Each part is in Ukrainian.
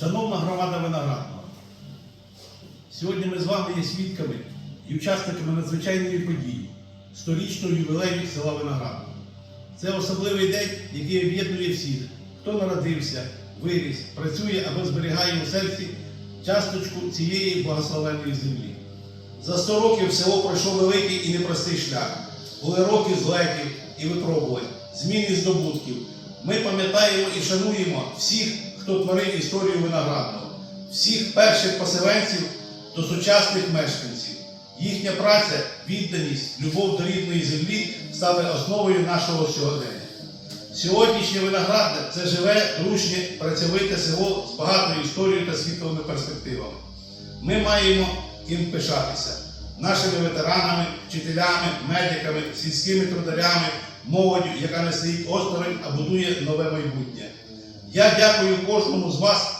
Шановна громада Виноградного, сьогодні ми з вами є свідками і учасниками надзвичайної події сторічного ювілею села Виноградного. Це особливий день, який об'єднує всіх, хто народився, виріс, працює або зберігає у серці часточку цієї благословенної землі. За 100 років село пройшло великий і непростий шлях. Були роки злетів і випробувань, змін і здобутків. Ми пам'ятаємо і шануємо всіх, хто творив історію виноградного, всіх перших поселенців до сучасних мешканців. Їхня праця, відданість, любов до рідної землі стали основою нашого сьогодення. Сьогоднішнє виноградне це живе, дружнє, працьовите село з багатою історією та світлими перспективами. Ми маємо їм пишатися нашими ветеранами, вчителями, медиками, сільськими трударями, молоддю, яка не стоїть осторонь, а будує нове майбутнє. Я дякую кожному з вас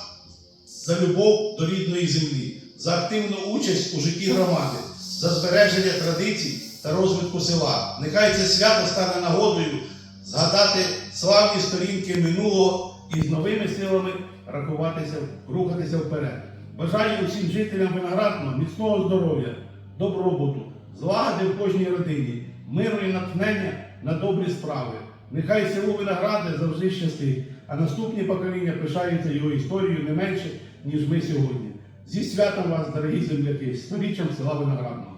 за любов до рідної землі, за активну участь у житті громади, за збереження традицій та розвитку села. Нехай це свято стане нагодою згадати славні сторінки минулого і з новими силами рахуватися, рухатися вперед. Бажаю усім жителям Виноградного міцного здоров'я, добробуту, злагоди в кожній родині, миру і натхнення на добрі справи. Нехай село Винограде завжди щастить, а наступні покоління пишаються його історією не менше, ніж ми сьогодні. Зі святом вас, дорогі земляки, з сторіччям села Виноградного.